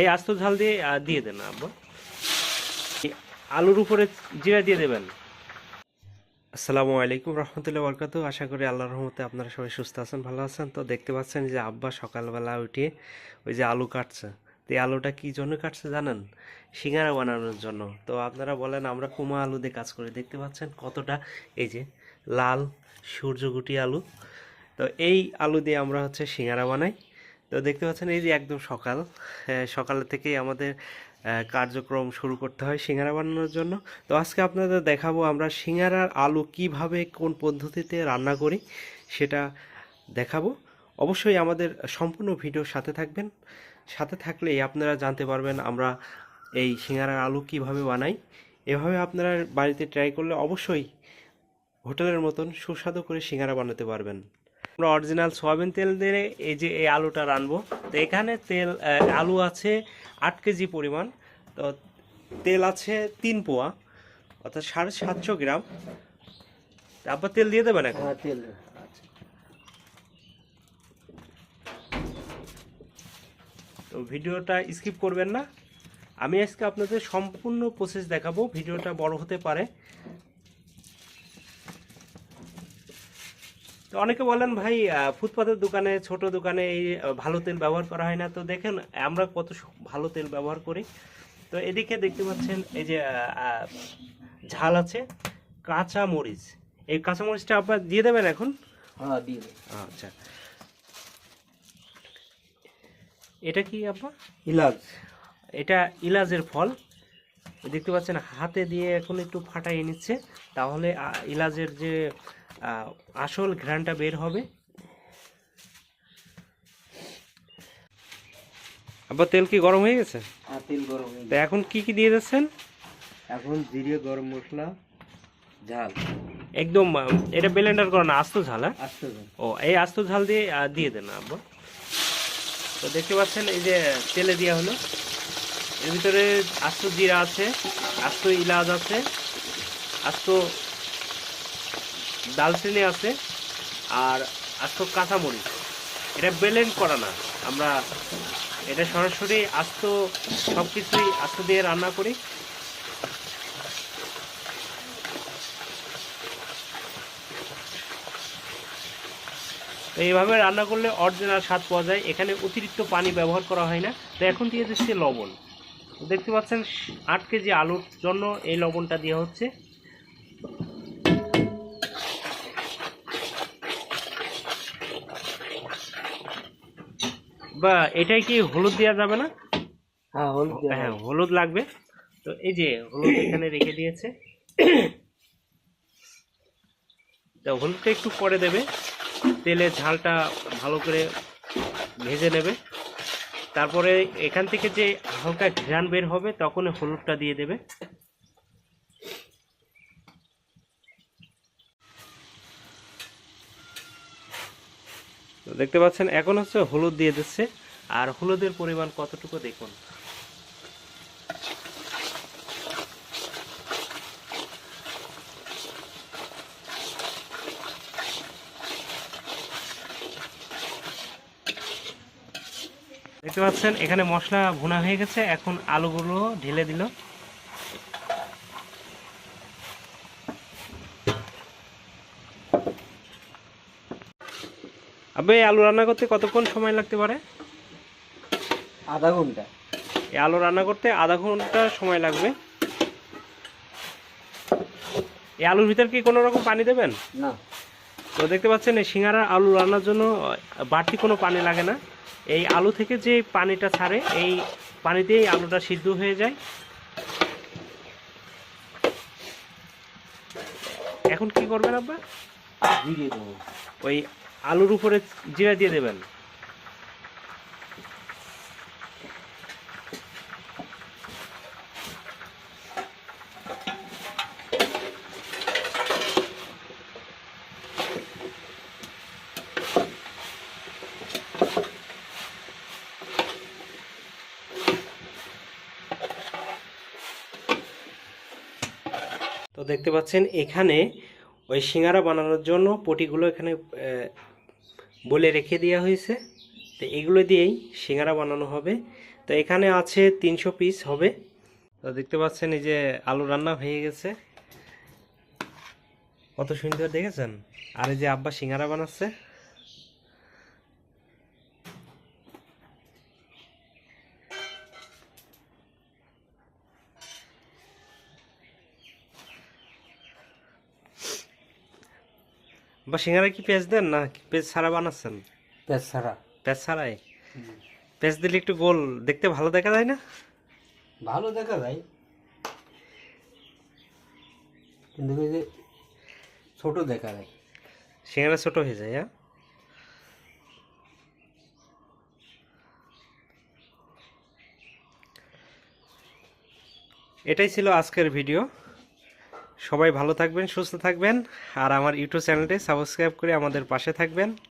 এই আস্ত ঝাল দিয়ে দিয়ে দেন আব্বা। আলুর উপরে জিরা দিয়ে দেবেন। আসসালামু আলাইকুম রহমতুল্লাহ বরকাত। আশা করি আল্লাহর রহমতে আপনারা সবাই সুস্থ আছেন, ভালো আছেন। তো দেখতে পাচ্ছেন যে আব্বা সকালবেলা উঠে ওই যে আলু কাটছে। তো এই আলুটা কি জন্য কাটছে জানেন? সিঙ্গারা বানানোর জন্য। তো আপনারা বলেন, আমরা কুমা আলু দিয়ে কাজ করি। দেখতে পাচ্ছেন কতটা এই যে লাল সূর্যগুটি আলু। তো এই আলু দিয়ে আমরা হচ্ছে সিঙ্গারা বানাই। তো দেখতে পাচ্ছেন এই যে একদম সকাল। হ্যাঁ, সকাল থেকেই আমাদের কার্যক্রম শুরু করতে হয় সিঙ্গারা বানানোর জন্য। তো আজকে আপনাদের দেখাবো আমরা সিঙ্গারার আলু কীভাবে কোন পদ্ধতিতে রান্না করি সেটা দেখাবো। অবশ্যই আমাদের সম্পূর্ণ ভিডিও সাথে থাকবেন। সাথে থাকলেই আপনারা জানতে পারবেন আমরা এই সিঙ্গারার আলু কীভাবে বানাই। এভাবে আপনারা বাড়িতে ট্রাই করলে অবশ্যই হোটেলের মতন সুস্বাদু করে সিঙ্গারা বানাতে পারবেন। আমরা অরিজিনাল সয়াবিন তেল দিয়ে এই যে এই আলুটা রানবো। তো এখানে তেল আলু আছে আট কেজি পরিমাণ তো তেল আছে তিন পোয়া অর্থাৎ সাড়ে সাতশো গ্রাম। তারপর তেল দিয়ে দেবেন এখন? হ্যাঁ তেল তো ভিডিওটা স্কিপ করবেন না। আমি আজকে আপনাদের সম্পূর্ণ প্রসেস দেখাবো। ভিডিওটা বড় হতে পারে। তো অনেকে বলেন ভাই ফুটপাতের দোকানে ছোট দোকানে এই ভালো তেল ব্যবহার করা হয় না। তো দেখেন আমরা কত ভালো তেল ব্যবহার করি। তো এদিকে দেখতে পাচ্ছেন এই যে ঝাল আছে কাঁচা মরিচ। এই কাঁচা মরিচটা আপনার দিয়ে দেবেন এখন? হ্যাঁ দিয়ে আচ্ছা। এটা কি আপা ইলাজ। এটা ইলাজের ফল। দেখতে পাচ্ছেন হাতে দিয়ে এখন একটু ফাটাইয়ে নিচ্ছে। তাহলে ইলাজের যে আসল ঘ্রাণটা বের হবে। আবার তেল কি গরম হয়ে গেছে? হ্যাঁ তেল গরম হয়ে তো এখন কি কি দিয়ে দিচ্ছেন? এখন জিরে গরম মশলা ঝাল। একদম এটা ব্লেন্ডার করা না আস্ত ঝাল হ্যাঁ? আসতে ও এই আস্ত ঝাল দিয়ে দিয়ে দেন আব্বা। তো দেখতে পাচ্ছেন এই যে তেলে দেওয়া হলো। এর ভিতরে আস্ত জিরা আছে, আস্ত ইলাচ আছে, আস্ত দালচিনি আছে, আর আস্ত কাঁচামরিচ। এটা ব্লেন্ড করা না। আমরা এটা সরাসরি আস্ত সব কিছুই আস্ত দিয়ে রান্না করি। এইভাবে রান্না করলে অরিজিনাল স্বাদ পাওয়া যায়। এখানে অতিরিক্ত পানি ব্যবহার করা হয় না। তো এখন দিয়ে দিচ্ছি লবণ। দেখতে পাচ্ছেন আট কেজি আলুর জন্য এই লবণটা দেওয়া হচ্ছে। বা এটাই কি হলুদ দেওয়া যাবে না? হ্যাঁ হলুদ হ্যাঁ হলুদ লাগবে। তো এই যে হলুদ এখানে রেখে দিয়েছে। তো হলুদটা একটু পরে দেবে। তেলে ঝালটা ভালো করে ভেজে নেবে। তারপরে এখান থেকে যে হালকা ঘ্রাণ বের হবে তখন হলুদটা দিয়ে দেবে। দেখতে পাচ্ছেন, এখন হচ্ছে হলুদ দিয়ে দিচ্ছে। আর হলুদের পরিমাণ কতটুকু দেখুন। দেখতে পাচ্ছেন এখানে মশলা ভুনা হয়ে গেছে। এখন আলুগুলো ঢেলে দিল। আবে আলু রান্না করতে কতক্ষণ সময় লাগতে পারে? আধা ঘণ্টা। এই আলু রান্না করতে আধা ঘণ্টা সময় লাগবে। এই আলুর ভিতর কি কোনো রকম পানি দেবেন? না। তো দেখতে পাচ্ছেন এই সিঙ্গারা আলু রান্নার জন্য বাড়তি কোনো পানি লাগে না। এই আলু থেকে যে পানিটা ছাড়ে এই পানিতেই আলুটা সিদ্ধ হয়ে যায়। এখন কি করবেন আব্বা? ওই আলুর উপরে জিরা দিয়ে দেবেন। তো দেখতে পাচ্ছেন এখানে ওই সিঙ্গারা বানানোর জন্য পটিগুলো এখানে বলে রেখে দেওয়া হয়েছে। তো এগুলো দিয়েই সিঙ্গারা বানানো হবে। তো এখানে আছে তিনশো পিস হবে। তো দেখতে পাচ্ছেন এই যে আলু রান্না হয়ে গেছে। কত সুন্দর দেখেছেন? আর এই যে আব্বা সিঙ্গারা বানাচ্ছে। বা সিঙ্গারা কি পেঁয়াজ দেন না পেঁয়াজ ছাড়া বানাচ্ছেন? পেঁচ ছাড়া। পেঁয়াজ ছাড়াই? পেঁয়াজ দিলে একটু গোল দেখতে ভালো দেখা যায় না? ভালো দেখা যায়। কিন্তু যে ছোট দেখা যায়। সিঙ্গারা ছোট হয়ে যায় হ্যাঁ? এটাই ছিল আজকের ভিডিও। সবাই ভালো থাকবেন সুস্থ থাকবেন আর আমার ইউটিউব চ্যানেলটি সাবস্ক্রাইব করে আমাদের পাশে থাকবেন।